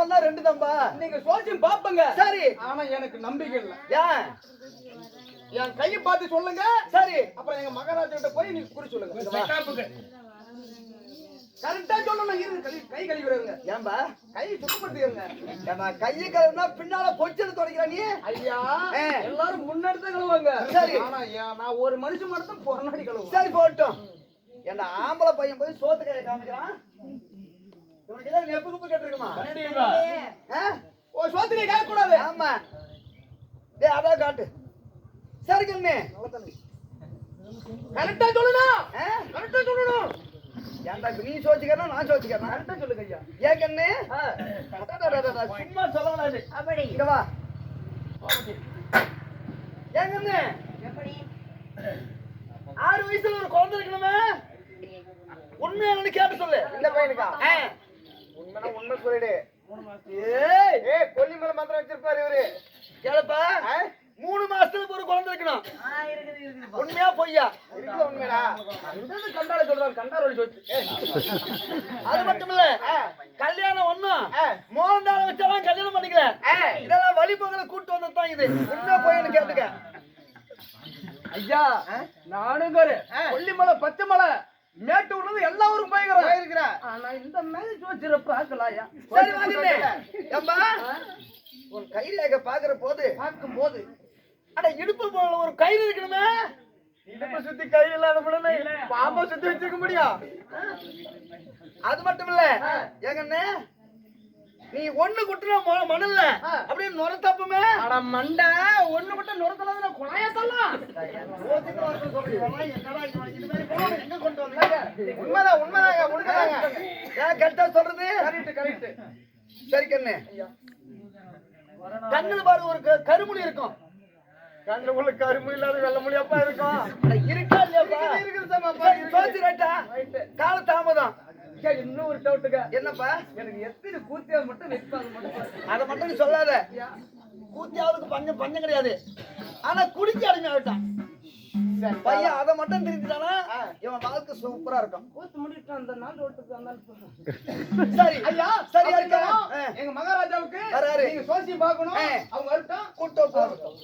அவன் தான் ரெண்டு தம்பா நீங்க சோசியம் பாப்பங்க. சரி. ஆனா எனக்கு நம்பிக்கை இல்ல. ஏன்? என் கையை பார்த்து சொல்லுங்க. சரி. அப்புறம் எங்க மகாராஜா கிட்ட போய் நீங்க குறி சொல்லுங்க. கரெக்டா சொல்லணும் இரு கை கை கழுவிடுங்க. ஏன்பா? கை சுத்தப்படுத்திடுங்க. ஏம்பா கையை கழுவுனா பின்னால பொச்சல் தொடக்கிற நீ? ஐயா. எல்லாரும் முன்னெடுத்து கழுவுங்க சரி. ஆனா நான் ஒரு மனுஷன் மட்டும் பொறநாடி கழுவுவேன். சரி போட்டும் என்ன ஆம்பளை பையன் போய் சோத்து கையை காமிக்கிறான்? இவனுக்கு ஏதாவது நெப்பு குப்பு கேட்டிருக்குமா? ஆ? ஓ சோத்திரியை கேட்க கூடாது. ஆமா. டேய் அதான் காட்டு. சரி கண்ணு. கரெக்டா சொல்லணும்? கரெக்டா சொல்லணும். ஏன்டா நீ சோச்சிக்கிறனா நான் சோச்சிக்கிறேன் கரெக்டா சொல்லுங்க ஐயா ஏன் கண்ணு? சும்மா சொல்லக்கூடாது. அப்படி. இங்க வா. ஏன் கண்ணு? ஆறு வயசுல ஒரு குழந்தை இருக்கணுமே. உண்மையானு கேட்டு சொல்லு. இந்த பையனுக்கா. உண்மைனா உண்மை சொல்லிடு. ஏய்! ஏ கொல்லிமலை மந்திரம் வச்சிருப்பாரு இவரு. கேளப்பா? மூணு மாசத்துக்கு ஒரு குழந்தை இருக்கணும். உண்மையா பொய்யா? இருக்குல்ல இந்த கண்டால சொல்றாரு கண்டால சொல்லு அது மட்டும் இல்ல. கல்யாணம் ஒண்ணும். மோகன்தால வச்சாலும் கல்யாணம் பண்ணிக்கல. இதெல்லாம் வழிபோகல கூட்டு வந்ததுதான் இது. உண்மையா பொய்யான்னு கேட்டுக்க. ஐயா நானும் கொல்லிமலை பச்சை மலை. மேட்டூர்ல எல்லா ஊரும் போய்க்கிறோம் இருக்கிற ஆனா இந்த மாதிரி ஜோதிட பாக்கலாயா சரி ஏம்பா உன் கைரேக பாக்குற போது பார்க்கும் போது அட இடுப்பு போல ஒரு கயிறு இருக்கணுமே இடுப்பு சுத்தி கையில் இல்லாத முடியல பாம்பை சுத்தி வச்சிருக்க முடியும். அது மட்டும் இல்ல ஏங்கண்ணே நீ ஒண்ணு குட்டுன மணல்ல. அப்படியே நுர தப்புமே அட மண்டை ஒண்ணு மட்டும் நுரத்துல குழாயத்தல்லாம் உண்மைதான் உண்மைதாங்க உண்மைதாங்க. ஏன் கரெக்டா சொல்றது? கரெக்ட் கரெக்ட் சரி கண்ணு. கண்ணுல பாரு ஒரு கருமுடி இருக்கும். கண்ணுக்குள்ள கரும்பு இல்லாத வெள்ள முடியாப்பா இருக்கும். இருக்கா இல்லையாப்பா? இருக்குது சரி. கால தாமதம் ஐயா, இன்னும் ஒரு டவுட்டுங்க என்னப்பா? எனக்கு எத்தனை கூத்தியா மட்டும் வைப்பாங்க மட்டும் அத மட்டும் நீ சொல்லாத. ஐயா, கூத்தியாவதுக்கு பஞ்சம் பஞ்சம் கிடையாது. ஆனா குடிச்சு அடிமை ஆகிட்டான் பையன் அதை மட்டும் திருத்திட்டானா இவன் வாழ்க்கை சூப்பரா இருக்கும். கூத்து முடிட்டு அந்த நாள் வந்தாலும் சரி. ஐயா சரியா அப்படி இருக்கா. எங்க மகாராஜாவுக்கு. நீங்க சோசி பார்க்கணும். அவங்க வரட்டும். கூட்டோ போகட்டும்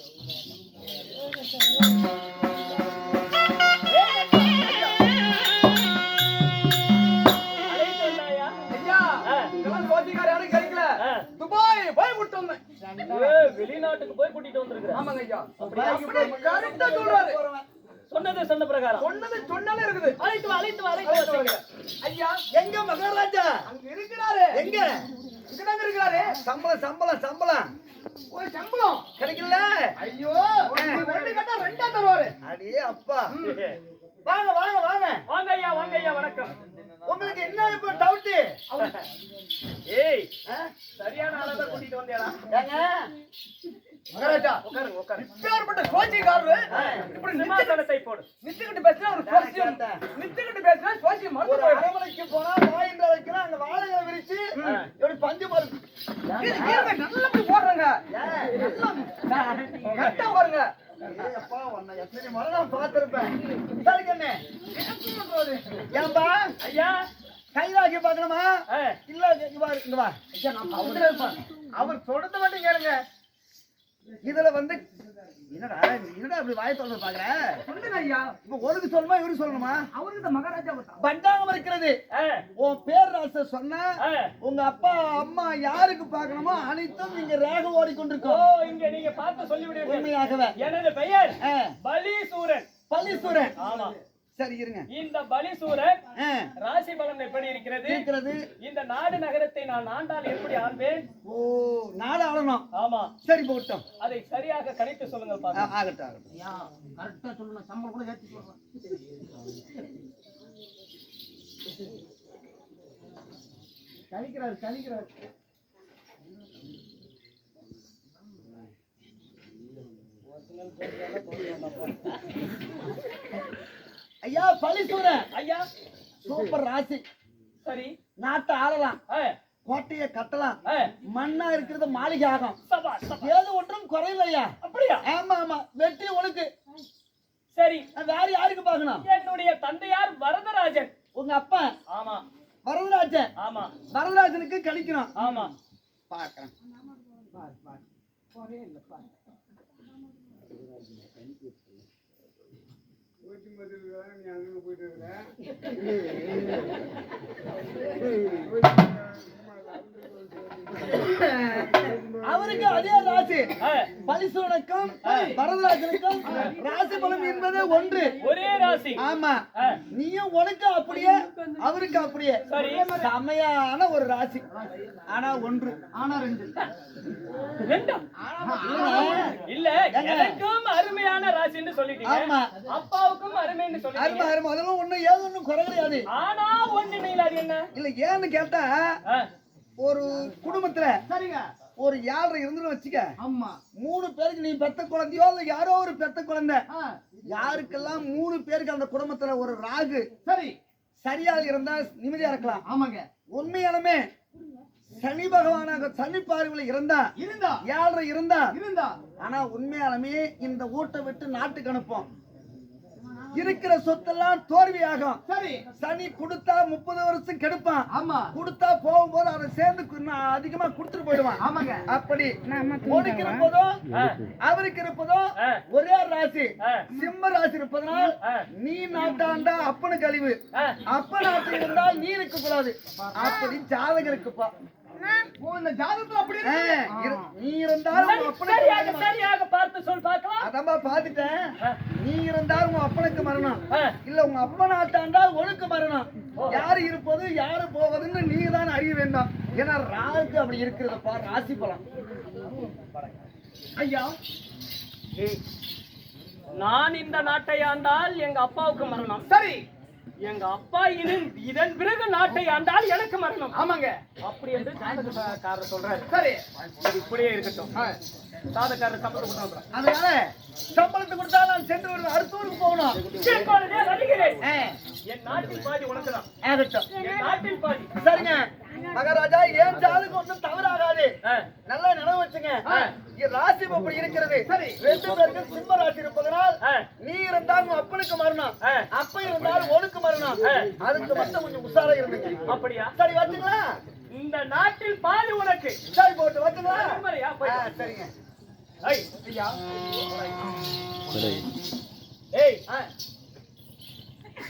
வெளிநாட்டுக்கு போய் கூட்டிட்டு வந்திருக்கிறேன் ஆமாங்க ஐயா அப்படியே கரெக்டா சொல்றாரு. சொன்னது சொன்ன பிரகாரம். சொன்னது சொன்னாலே இருக்குது. அழைத்து வா, அழைத்து வா, அழைத்து வா, சீக்கிரம். ஐயா எங்க மகாராஜா அங்க இருக்கிறாரு. எங்க? இங்கதாங்க இருக்கிறாரு. சம்பளம் சம்பளம் சம்பளம். ஒரு சம்பளம். கிடைக்கல? ஐயோ. ஒண்ணு கேட்டா ரெண்டா தருவாரு. அடியே அப்பா. வாங்க வாங்க வாங்க. வாங்க ஐயா வாங்க ஐயா வணக்கம். உங்களுக்கு என்ன இப்ப டவுட் ஏய் சரியான ஆளை தான் கூட்டிட்டு வந்தியாடா. ஏங்க? மகாராஜா உட்காருங்க உட்காரு இப்பேற்பட்ட சோசிக்காரரு இப்படி சிம்மாசனத்தை போடு. நித்துக்கிட்டு பேசுனா ஒரு சோசியம் நித்துக்கிட்டு பேசுனா சோசியம் மறந்து ஒரு போயிடும். அரமனைக்கு போனா வாயின்ற வைக்கலாம் அங்க வாழைகளை விரிச்சு இப்படி பஞ்சு பாருங்க நல்லா போடுறாங்க கரெக்டா பாருங்க அப்பா, உன்னை எத்தனை முறை நான் பார்த்திருப்பேன். சரி கண்ணு. ஏன்பா ஐயா கைராக்கி பார்க்கணுமா இல்ல இங்க வா இங்க வா. அவர் சொல்றத மட்டும் கேளுங்க இதுல வந்து என்னடா என்னடா அப்படி வாய் சொல்றது பாக்குற சொல்லுங்க ஐயா. இப்ப சொல்லணுமா இவருக்கு சொல்லணுமா அவருக்கு இந்த மகாராஜா. பண்டாகம் இருக்கிறது. உன் பேர் ராச சொன்னா. உங்க அப்பா அம்மா யாருக்கு பார்க்கணுமோ அனைத்தும் நீங்க ரேக ஓடிக்கொண்டிருக்கோம். இங்க நீங்க பார்த்து சொல்லி விடுவீர்கள் உண்மையாகவே. எனது பெயர் பலீசூரன். பல்லீஸ்வரன் ஆமா. சரி இருங்க. இந்த பலீசூரன் ராசி எப்படி இருக்கிறது? இருக்கிறது. இந்த நாடு நகரத்தை நான் ஆண்டால் எப்படி ஆள்வேன் ஓ நாடு ஆளணும். ஆமா. சரி போகட்டும். அதை சரியாக கணித்து சொல்லுங்கள் ஆ, பாருங்க ஆகட்டும் ஆகட்டும். கரெக்டா சொல்லணும் சம்பளம் கூட ஏத்தி சொல்றேன் கழிக்கிறாரு கழிக்கிறாரு. ஐயா பழிசூரன் ஐயா சூப்பர் ராசி. சரி. நாட்டை ஆளலாம். கோட்டையை கட்டலாம். மண்ணா இருக்கிறது மாளிகை ஆகும். ஏது ஒன்றும் குறையில்லையா அப்படியா? ஆமா ஆமா. வெற்றி உனக்கு சரி. வேற யாருக்கு பார்க்கணும்? என்னுடைய தந்தையார் வரதராஜன். உங்க அப்பா? ஆமா. வரதராஜன். ஆமா. வரதராஜனுக்கு கழிக்கணும். ஆமா. பாக்குறேன் பஸ்ஸில் தானே போயிட்டு அவருக்கு அதே ராசி. பலிசூனுக்கும் வரதராஜனுக்கும் ராசி பலம் என்பது ஒன்று. ஒரே ராசி. ஆமா. நீயும் உனக்கு அப்படியே அவருக்கு அப்படியே. செமையான ஒரு ராசி. ஆனா ஒன்று. ஆனா ரெண்டு? இல்ல எனக்கும் அருமையான ராசின்னு சொல்லிட்டீங்க. ஆமா. அப்பாவுக்கும் அருமைன்னு அருமை சொல்லிட்டீங்க. அருமை அதெல்லாம் ஒண்ணும் ஏது ஒண்ணும் குறை கிடையாது ஆனா ஒண்ணு நீல அது என்ன? இல்ல ஏன்னு கேட்டா ஒரு குடும்பத்துல சரிங்க. ஒரு ஏழரை இருந்துன்னு வச்சுக்க. ஆமா. மூணு பேருக்கு நீ பெத்த குழந்தையோ இல்ல யாரோ ஒரு பெத்த குழந்தை? யாருக்கெல்லாம் மூணு பேருக்கு அந்த குடும்பத்துல ஒரு ராகு சரி. சரியா இருந்தா நிம்மதியா இருக்கலாம். ஆமாங்க. உண்மையாலுமே சனி பகவானாக சனி பார்வையில் இருந்தா இருந்தா. ஏழரை இருந்தா இருந்தா. ஆனா உண்மையாலுமே இந்த ஊட்ட விட்டு நாட்டுக்கு அனுப்போம். இருக்கிற சொத்தெல்லாம் தோல்வியாகும் சரி. சனி கொடுத்தா முப்பது வருஷம் கெடுப்பான். ஆமா. கொடுத்தா போகும்போது அதை சேர்ந்து அதிகமா கொடுத்துட்டு போயிடுவான். ஆமாங்க. அப்படி உனக்கு இருப்பதோ ஆ, அவருக்கு இருப்பதோ ஆ, ஒரே ராசி. சிம்ம ராசி இருப்பதனால். நீ நாட்டாண்டா அப்பனு கழிவு. அப்ப நாட்டில் இருந்தால் நீ இருக்க கூடாது. அப்படி ஜாதகம் இருக்குப்பா. நீ இருந்தாலும் சரியாக. சரியாக பார்த்து சொல் பார்க்கலாம். அதான்பா பாத்துட்டேன் நீ இருந்தாலும் உன் அப்பனுக்கு மரணம். இல்ல உங்க அப்பா நாட்டாண்டா உனக்கு மரணம். யாரு இருப்பது யாரு போவதுன்னு நீ தான் அறிய வேண்டும். ஏன்னா ராகு அப்படி இருக்கிறதப்பா ராசி பலம் ஐயா. நான் இந்த நாட்டை ஆண்டால் எங்க அப்பாவுக்கு மரணம். சரி. எங்க அப்பா இதன் இதன் பிறகு நாட்டை ஆண்டால் எனக்கு மரணம். ஆமாங்க. அப்படி என்று ஜாதகக்காரர் சொல்றாரு. சரி. இப்படியே இருக்கட்டும். ஜாதகக்காரர் சம்பளம் கொடுத்தாங்க அதனால சம்பளத்தை கொடுத்தா நான் சென்று ஒரு அடுத்தூருக்கு போகணும். வருகிறேன். என் நாட்டில் பாதி உனக்குதான். ஆகட்டும். என் நாட்டில் பாதி. சரிங்க. மகாராஜா ஏன் ஜாதகம் ஒன்றும் தவறாகாது. ஆ, நல்லா நினைவு வச்சுங்க. ராசி அப்படி இருக்கிறது. சரி. ரெண்டு பேருக்கு சிம்ம ராசி இருப்பதனால் நீ இருந்தால் அப்பனுக்கு மரணம். ஆ. அப்ப இருந்தால் உனக்கு மரணம். அதுக்கு மட்டும் கொஞ்சம் உஷாரா இருந்துங்க. அப்படியா? சரி வச்சுங்களா? இந்த நாட்டில் பாதி உனக்கு. சரி போட்டு வச்சுங்களா. சரிங்க. ஏய்.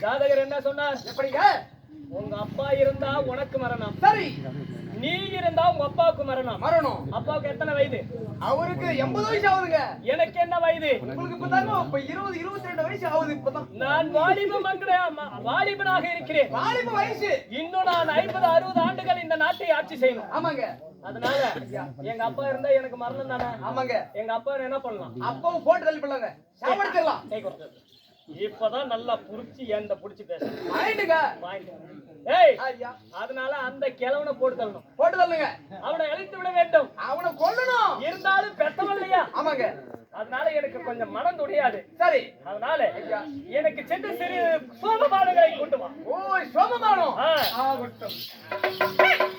ஜாதகர் என்ன சொன்னார்? எப்படிங்க? உங்க அப்பா இருந்தா உனக்கு மரணம். சரி. நீ இருந்தா உங்க அப்பாவுக்கு மரணம். மரணம். அப்பாவுக்கு எத்தனை வயது? அவருக்கு எண்பது வயசு ஆகுதுங்க. எனக்கு என்ன வயது? உங்களுக்கு இப்பதாங்க இப்ப இருபது இருபத்தி ரெண்டு வயசு ஆகுது இப்பதான். நான் வாலிப மங்கள வாலிபனாக இருக்கிறேன். வாலிப வயசு. இன்னும் நான் ஐம்பது அறுபது ஆண்டுகள் இந்த நாட்டை ஆட்சி செய்யணும். ஆமாங்க. அதனால எங்க அப்பா இருந்தா எனக்கு மரணம் தானே? ஆமாங்க. எங்க அப்பா என்ன பண்ணலாம்? அப்பாவும் போட்டு தள்ளி பண்ணலாங்க கொடுத்து. இப்பதான் நல்லா புடிச்சு எந்த புடிச்சு பேச. ஆயிட்டுங்க ஏய் ஐயா. அதனால அந்த கிழவனை போட்டு தள்ளணும். போட்டு தள்ளுங்க. அவனை அழித்து விட வேண்டும். அவனை கொல்லணும். இருந்தாலும் பெத்தவன் இல்லையா? ஆமாங்க. அதனால எனக்கு கொஞ்சம் மனம் துடியாது. சரி. அதனால எனக்கு சென்று சிறு சோமபானங்களை கொண்டு வா. ஓ சோமமானம் ஆ. ஆகட்டும்.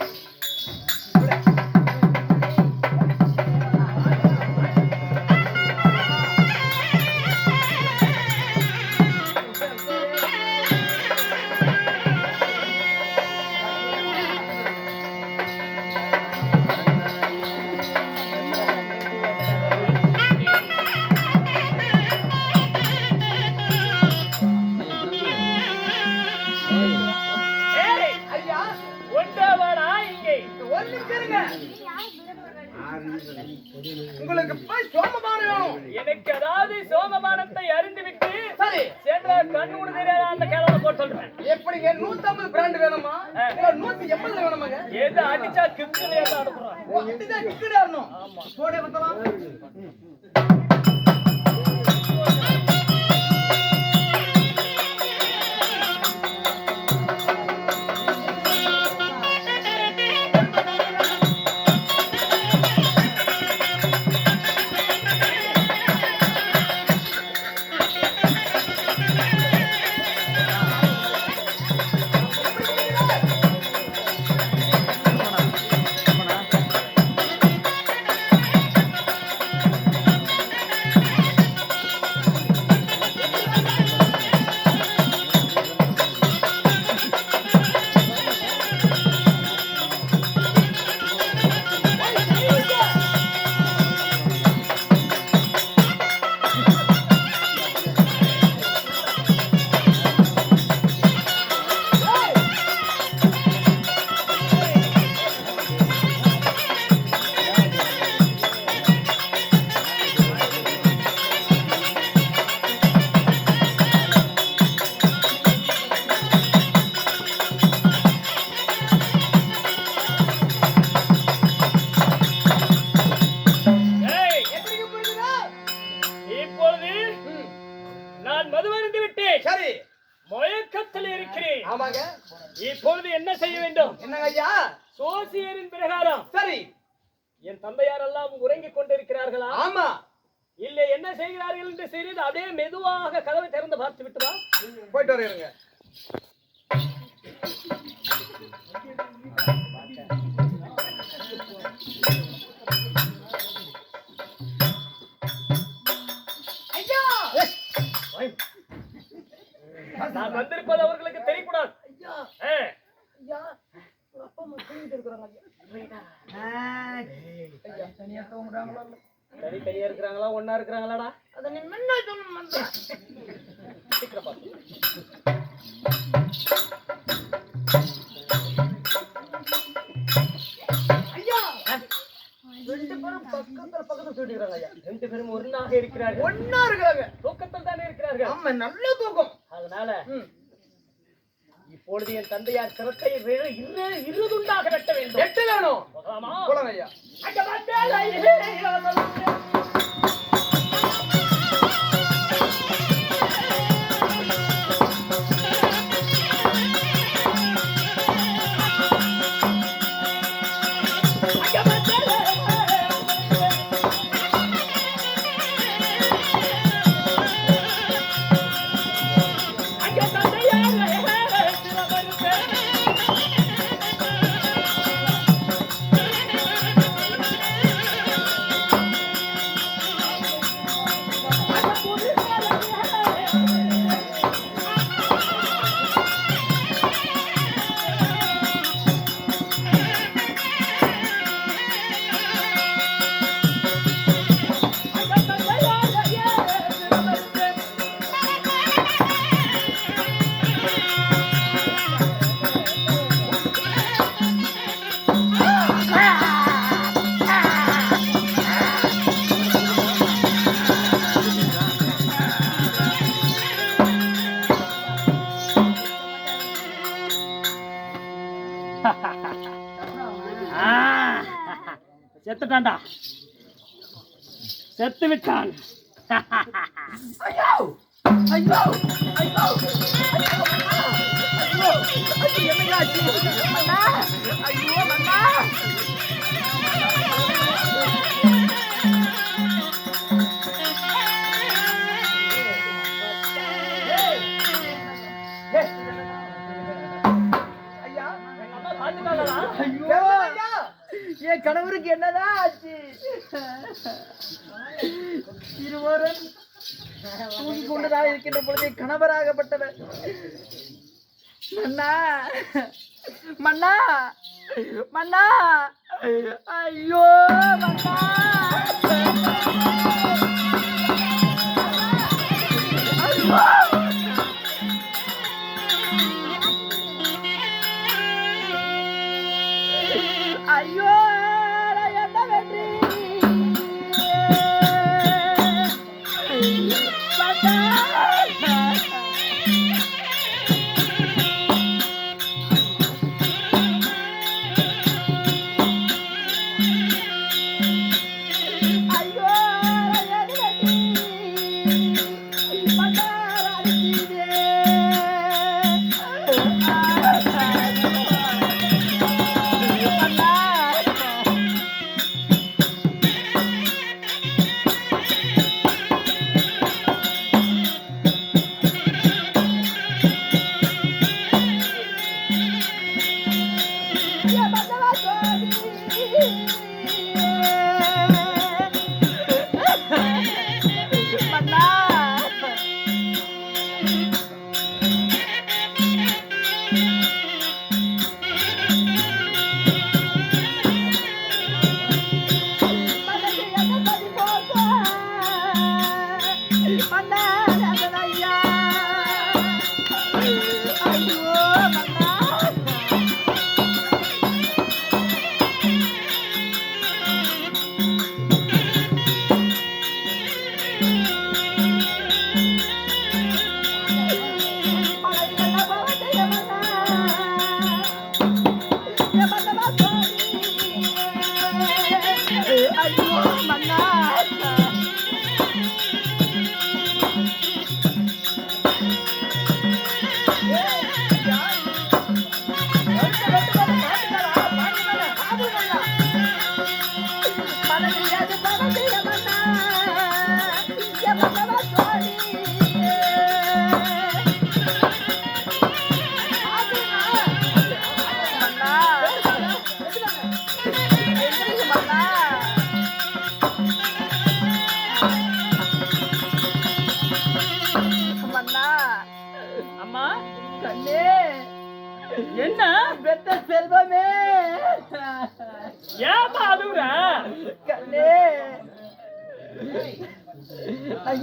தனி தனியா இருக்கிறாங்களா ஒன்னா இருக்கிறாங்களாடா சீக்கிரம் பாத்து. ரெண்டு பேரும் பக்கத்துல பக்கத்துல சொல்லிக்கிறாங்க ஐயா ரெண்டு பேரும் ஒன்னாக இருக்கிறார்கள் ஒன்னா இருக்காங்க தூக்கத்தில் தானே இருக்கிறார்கள் ஆமா நல்ல தூக்கம் அதனால. இப்பொழுது என் தந்தையார் சிரத்தை இரு இரு- இருதுண்டாக வெட்ட வேண்டும். எட்டு வேணும். ஐயா. செத்து விட்டான் ஐயோ என் கணவருக்கு என்னதான் ஆச்சு இருவரும் தூங்கிக் கொண்டுதான் இருக்கின்ற பொழுது கணவராகப்பட்டவர். மன்னா மன்னா மன்னா. ஐயோ மன்னா.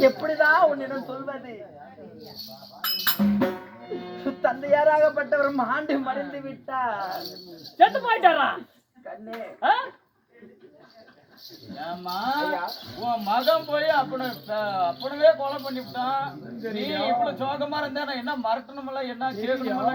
எப்படிதான் உன்னிடம் சொல்வது? தந்தையாராகப்பட்டவர் மாண்டு மறைந்து விட்டார். செத்து போயிட்டாரா? கண்ணே. ஆ? ஏம்மா, உன் மகன் போய் அப்பன அப்பனவே கொலை பண்ணிவிட்டான். நீ இவ்வளவு சோகமா இருந்தா நான் என்ன மறக்கணுமில்ல? என்ன கேட்கணுமில்ல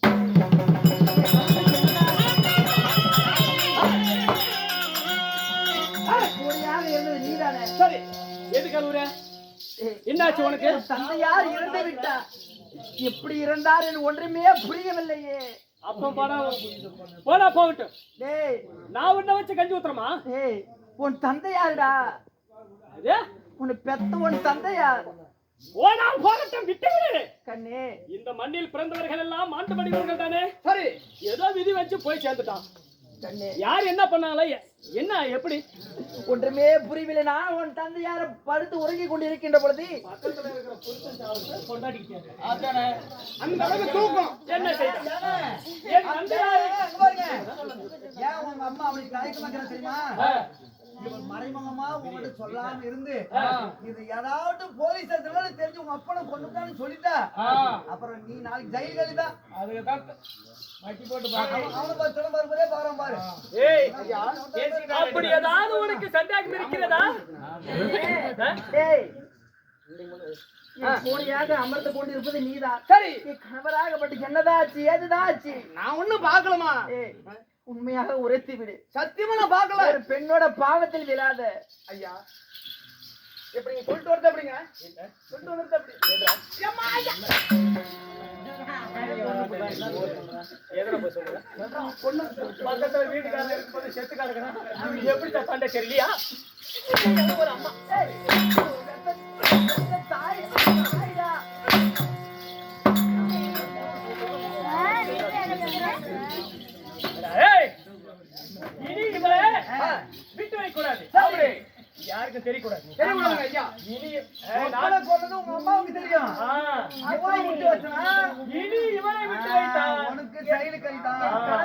சரி எதுக்கு அழுவுற என்னாச்சு உனக்கு? தந்தையார் இறந்து விட்டார் எப்படி இருந்தார் என்று ஒன்றுமே புரியவில்லையே. அப்போ போனா போனா போகட்டும். டேய். நான் உன்னை வச்சு கஞ்சி ஊத்துறமா டேய் உன் தந்தையாருடா இது? உன்னை பெத்த உன் தந்தையார் போனால் போகட்டும் விட்டு விடு கண்ணே. இந்த மண்ணில் பிறந்தவர்கள் எல்லாம் மாண்டு மனிதர்கள் தானே? சரி. ஏதோ விதி வச்சு போய் சேர்ந்துட்டான். கண்ணே. யார் என்ன பண்ணாலும் என்ன எப்படி? ஒன்றுமே புரியவில்லை. நான் உன் தந்தையார் படுத்து பொழுது அதானே? அந்த அளவுக்கு தூக்கம். என்ன செய்த என் தந்தையார் ஏன் உங்க அம்மா மாட்டேன் தெரியுமா? இவன் மறைமுகமா உங்ககிட்ட சொல்லாம இருந்து இது ஏதாவது போலீஸ் ஸ்டேஷன்ல தெரிஞ்சு உங்க அப்பனை கொண்டுட்டான்னு சொல்லிட்டா. அப்புறம் நீ நாளைக்கு ஜெயில் கழிதான் அதுக்குதான் மட்டி போட்டு அவனை பார்த்து சொல்ல பாரு பாரு. பாரு ஏய் அப்படி ஏதாவது உனக்கு சந்தேகம் இருக்கிறதா? கோடியாக அமர்ந்து கொண்டிருப்பது நீதான். சரி. கணவராகப்பட்டு என்னதான் ஆச்சு ஏதுதான் ஆச்சு நான் ஒண்ணும் பாக்கலமா ஏய், உண்மையாக உரைத்து விடு. சத்தியமா நான் ஒரு பெண்ணோட பாவத்தில் விழாத. ஐயா. எப்படி நீங்க சொல்லிட்டு வரது எப்படிங்க? சொல்லிட்டு வரது எப்படி? எதுல போய் சொல்ற? Sita.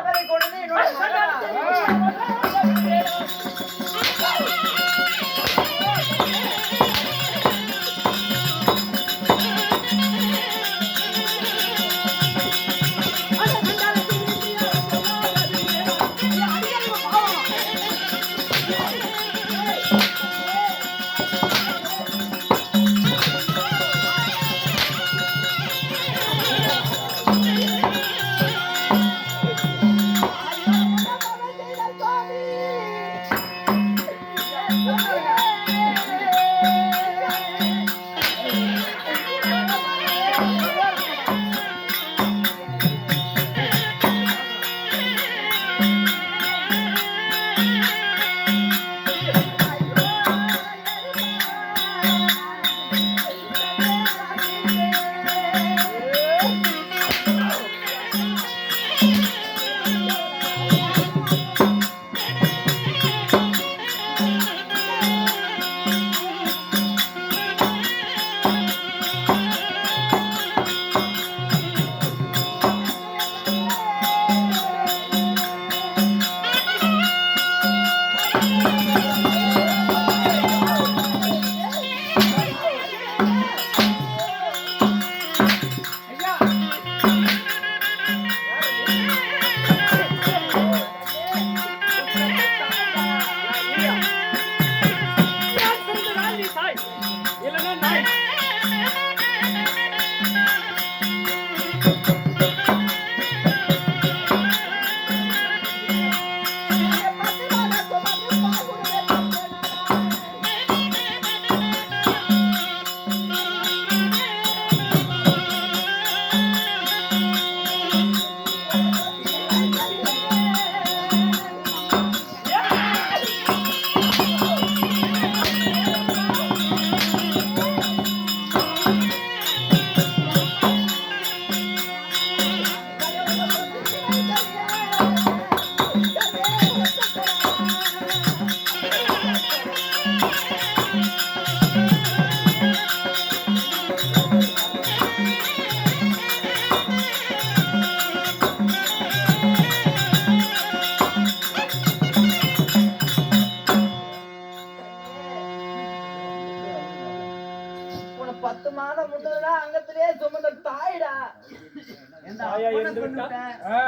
தாயா அப்பனை இருந்து கொண்டு விட்டா? விட்ட? ஆ,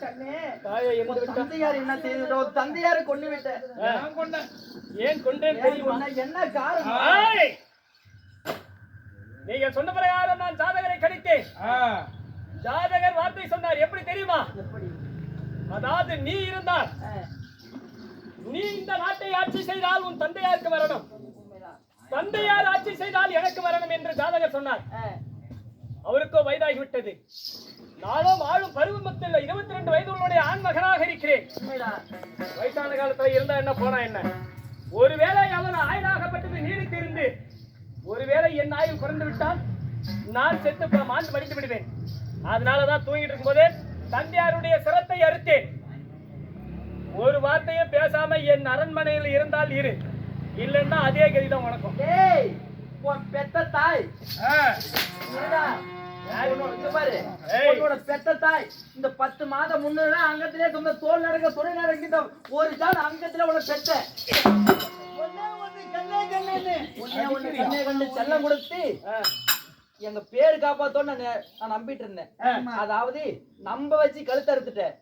கண்ணே தாயை உன் இருந்து விட்டா? தந்தையார் என்ன செய்தோ தந்தையாரை கொண்டு விட்ட. நான் கொண்டேன். ஏன் கொண்டேன் ஏன் தெரியுமா? கொன்ன? என்ன காரணம்? ஏய்! நீங்க சொன்ன பிரகாரம் நான் ஜாதகரை கணித்தேன். ஜாதகர் வார்த்தை சொன்னார். எப்படி தெரியுமா? அதாவது நீ இருந்தால் ஆ, நீ இந்த நாட்டை ஆட்சி செய்தால் உன் தந்தையாருக்கு வரணும். தந்தையார் ஆட்சி செய்தால் எனக்கு வரணும் என்று ஜாதகர் சொன்னார். அவருக்கோ வயதாகிவிட்டது. நானும் ஆளும் பருவமத்தில் இருபத்தி ரெண்டு வயதுடைய ஆண் மகனாக இருக்கிறேன். வயசான காலத்துல இருந்தா என்ன போனா என்ன? ஒருவேளை அவன் ஆயுளாகப்பட்டது நீடித்திருந்து ஒருவேளை என் ஆயுள் குறைந்து விட்டால் நான் செத்து மாண்டு மடித்து விடுவேன். அதனாலதான் தூங்கிட்டு இருக்கும்போது தந்தையாருடைய சிரத்தை அறுத்தேன். ஒரு வார்த்தையும் பேசாம என் அரண்மனையில் இருந்தால் இரு. இல்லைன்னா அதே கதிதான் உனக்கும். பெத்த தாய். உன்னோட- பெத்த தாய் இந்த பத்து மாதம் முன்னாடி அங்கத்திலே சொந்த தோல் நடக்க துணை நடக்கிட்ட ஒரு ஜான் அங்கத்திலே உன பெத்த. செல்லம் கொடுத்து எங்க பேரு காப்பாத்தோன்னு நான் நம்பிட்டு இருந்தேன். அதாவது நம்ப வச்சு கழுத்து அறுத்துட்டேன்.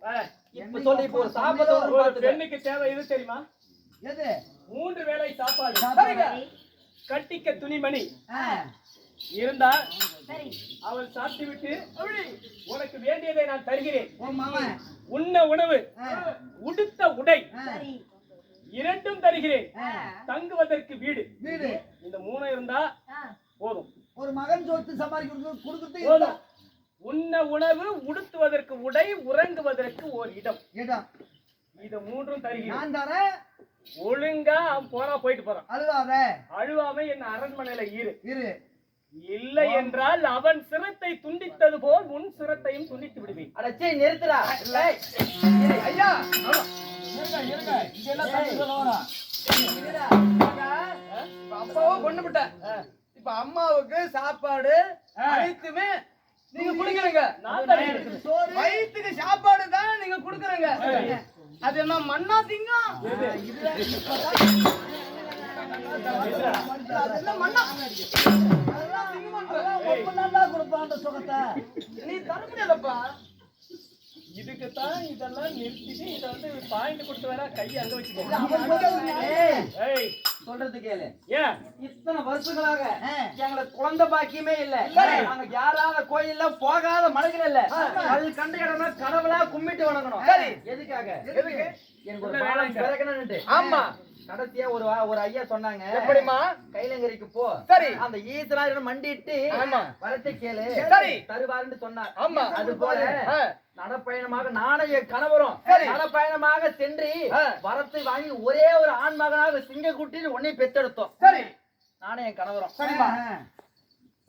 இப்ப சொல்லி இப்போ ஒரு பார்த்துட்டேன். பெண்ணுக்கு தேவை இது தெரியுமா? எது? மூன்று வேளை சாப்பாடு. சாப்பாடு. கட்டிக்க துணிமணி. ஆ, இருந்தா அவள் சாப்பிட்டு விட்டு உனக்கு வேண்டியதை நான் தருகிறேன். உண்ண உணவு உடுத்த உடை இரண்டும் தருகிறேன். தங்குவதற்கு வீடு. வீடு. இந்த மூணு இருந்தா போதும். ஒரு மகன் சொத்து சம்பாதிக்கிறது கொடுத்துட்டு போதும். உண்ண உணவு உடுத்துவதற்கு உடை உறங்குவதற்கு ஒரு இடம். இடம். இது மூன்றும் தருகிறேன். நான் தரேன் ஒழுங்கா அவன் போனா போயிட்டு போறான். அழுவாத. அழுவாம என் அரண்மனையில இரு. இரு. இல்லை என்றால் அவன் சிரத்தை துண்டித்தது போல் உன் சிரத்தையும் துண்டித்து விடுவேன். அடச்சே நிறுத்துடா. ஏய், ஐயா. இருங்க, இருங்க. இங்கெல்லாம் தண்ணி சொல்ல. இப்ப அப்பாவை கொண்டு விட்டேன் இப்ப அம்மாவுக்கு சாப்பாடு அனைத்துமே நீங்க குடுக்குறீங்க. நான் தான் எடுக்கிறேன். சோறு. வயிற்றுக்கு சாப்பாடு தான் நீங்க குடுக்குறீங்க. அது என்ன மண்ணா திங்கம் அதெல்லாம் மண்ணா? அதெல்லாம் திங்க மாட்டேன். நீ தர முடியாதப்பா இதுக்குத்தான் இதெல்லாம் நிறுத்திட்டு இதை வந்து பாயிண்ட் கொடுத்து வேற கையை அங்க வச்சுக்கோ. ஏய், ஏய். சொல்றது கேளு. ஏன்? இத்தனை வருஷங்களாக. எங்களுக்கு குழந்தை பாக்கியமே இல்ல. நாங்க யாராத கோயில்ல போகாத மலைகள் இல்ல. அது கண்டு இடம்னா கடவுளா கும்பிட்டு வணங்கணும். சரி. எதுக்காக? எதுக்கு? எனக்கு ஒரு பாலம் பிறக்கணும்னுட்டு. ஆமா. கடைசியா ஒரு ஒரு ஐயா சொன்னாங்க எப்படிம்மா? கைலங்கரிக்கு போ சரி. அந்த ஈசனார் மண்டிட்டு ஆமா. வரத்தை கேளு சரி. தருவாருன்னு சொன்னார் ஆமா. அது போல. நடப்பயணமாக என் கணவரும். நடப்பயணமாக சென்று. வரத்தை வாங்கி ஒரே ஒரு ஆண் மகனாக சிங்க குட்டி உன்னை பெத்தெடுத்தோம் சரி என் கணவரும் சரிம்மா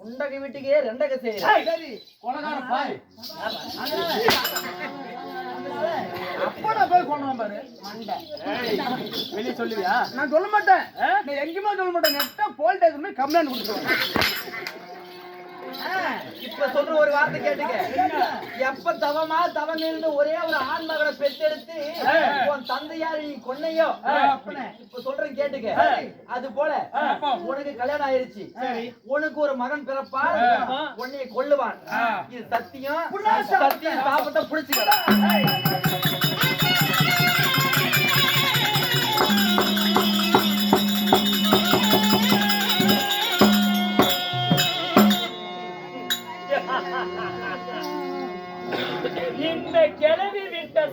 உண்டக வீட்டுக்கே ரெண்டக சரி கொலைகார பாய். அப்பா நான் போய் கொண்டு வரேன் பாரு. மண்டை. வெளியே சொல்லுவியா? நான் சொல்ல மாட்டேன். நான் எங்கேயுமே சொல்ல மாட்டேன். நெட்டா போல் டேக்குமே கம்ப்ளைண்ட் கொடுத்துருவேன் ஒரு வார்த்தை கேட்டுக்க. எப்ப தவமா தவம் இருந்து ஒரே ஒரு ஆண் மகனை பெற்றெடுத்து உன் தந்தையார் நீ கொன்னையோ? இப்ப சொல்றேன் கேட்டுக்க. அது போல உனக்கு கல்யாணம் ஆயிருச்சு. உனக்கு ஒரு மகன் பிறப்பான் உன்னை கொல்லுவான். இது சத்தியம். சத்தியம் சாப்பிட்ட புடிச்சுக்க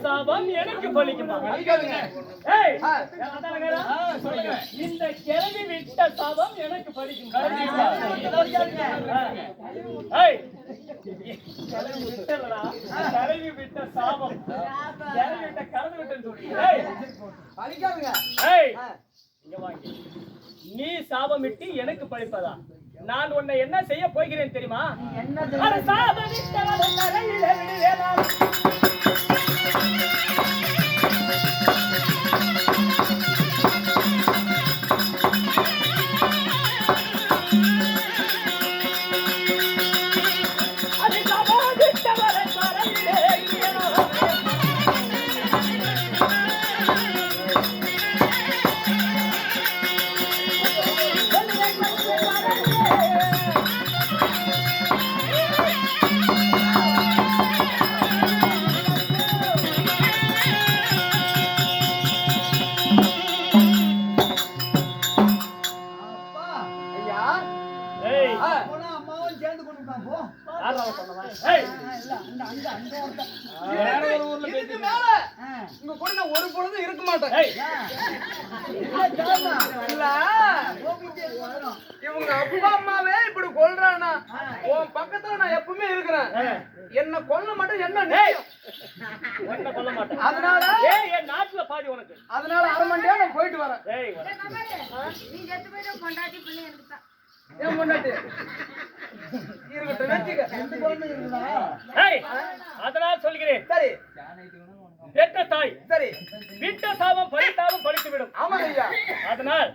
சாபம் எனக்கு பலிக்குமா? இந்த கிளவி விட்ட சாபம் எனக்கு பலிக்குமா? ஏய் கிளவி விட்டலடா. கிளவி விட்ட சாபம். கிளவி விட்ட கலந்து விட்டேன்னு சொல்றீங்க. ஏய். அடிக்காதுங்க ஏய். இங்க வாங்க. நீ சாபமிட்டு எனக்கு பழிப்பதா? நான் உன்னை என்ன செய்ய போகிறேன் தெரியுமா? என்ன அட Thank you. நான் ஒரு பொழுதும் இருக்க மாட்டேன். இவங்க அப்பா அம்மாவே இப்படி கொல்றானா? உன் பக்கத்துல நான் எப்பவுமே இருக்கிறேன். என்ன கொல்ல மட்டும் என்ன நேயம் உன்னை கொல்ல மாட்டேன். அதனால ஏய் என் நாட்டுல பாதி உனக்கு. அதனால அரை மணி நேரம் நான் போயிட்டு வரேன். நீ செத்து போயிட்டு பொண்டாட்டி பிள்ளை எனக்கு தான். ஏன் முன்னாடி இருக்கட்டும் வெற்றிக்க ரெண்டு குழந்தை இருக்குதா? ஏய் அதனால் சொல்கிறேன். சரி. பெற்ற தாய். சரி. விட்ட சாபம் பழித்தாலும் பழித்து விடும் ஆமாங்க ஐயா அதனால்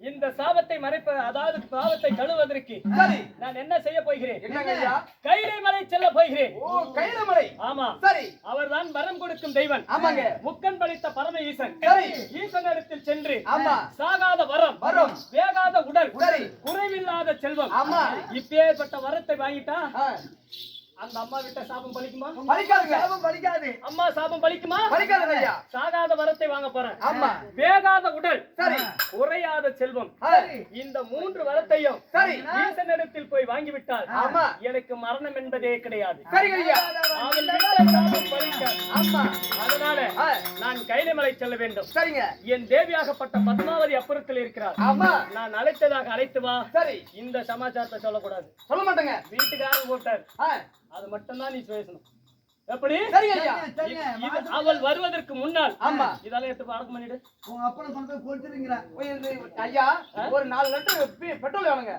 இந்த சாபத்தை மறைப்ப அதாவது பாவத்தை கழுவதற்கு சரி. நான் என்ன செய்ய போகிறேன்? கைலை மலை செல்ல போகிறேன். ஓ கைலமலை ஆமா. சரி. அவர்தான் வரம் கொடுக்கும் தெய்வன். ஆமாங்க. முக்கன் படைத்த பரம ஈசன். சரி. ஈசனிடத்தில் சென்று ஆமா. சாகாத வரம் வரம். வேகாத உடல். குறைவில்லாத செல்வம். ஆமா. இப்பேற்பட்ட வரத்தை வாங்கிட்டா அந்த அம்மா விட்ட சாபம் பலிக்குமா பலிக்காதுங்க சாபம் பலிக்காது. அம்மா சாபம் பலிக்குமா பலிக்காதுங்க ஐயா. சாகாத வரத்தை வாங்க போறேன். ஆமா. வேகாத உடல். சரி. குறையாத செல்வம். ஆ, இந்த மூன்று வரத்தையும் சரி. ஈசனிடத்தில் போய் வாங்கிவிட்டால் ஆமா. எனக்கு மரணம் என்பதே கிடையாது. சரிங்க ஐயா. சாபம் பலிக்காது ஆமா. அதனால நான் கைலைமலை செல்ல வேண்டும். சரிங்க. என் தேவியாகப்பட்ட பத்மாவதி அப்புறத்தில் இருக்கிறார். ஆமா. நான் அழைத்ததாக அழைத்து வா. சரி. இந்த சமாச்சாரத்தை சொல்லக்கூடாது. சொல்ல மாட்டேங்க. வீட்டுக்காரன் போட்டார் அது மட்டும்தான் நீ பேசணும். எப்படி? அவள் வருவதற்கு முன்னால். ஆமா. இதெல்லாம் எடுத்து அடக்கம் பண்ணிடு. உங்க அப்பனை கொளுத்திருங்கிற. இது- ஐயா ஒரு நாலு லிட்டர் பெட்ரோல் வேணுங்க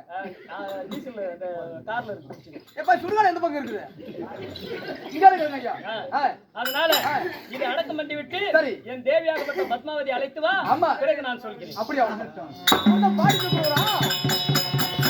டீசல் இந்த கார்ல இருக்கு. எப்ப சுடுகாடு எந்த பக்கம் இருக்குது? இங்க இருக்குங்க ஐயா. அதனால இது அடக்கம் பண்ணி விட்டு சரி. என் தேவியாகப்பட்ட பத்மாவதி அழைத்து வா. ஆமா. பிறகு நான் சொல்கிறேன். அப்படியா? பாடிட்டு போறா?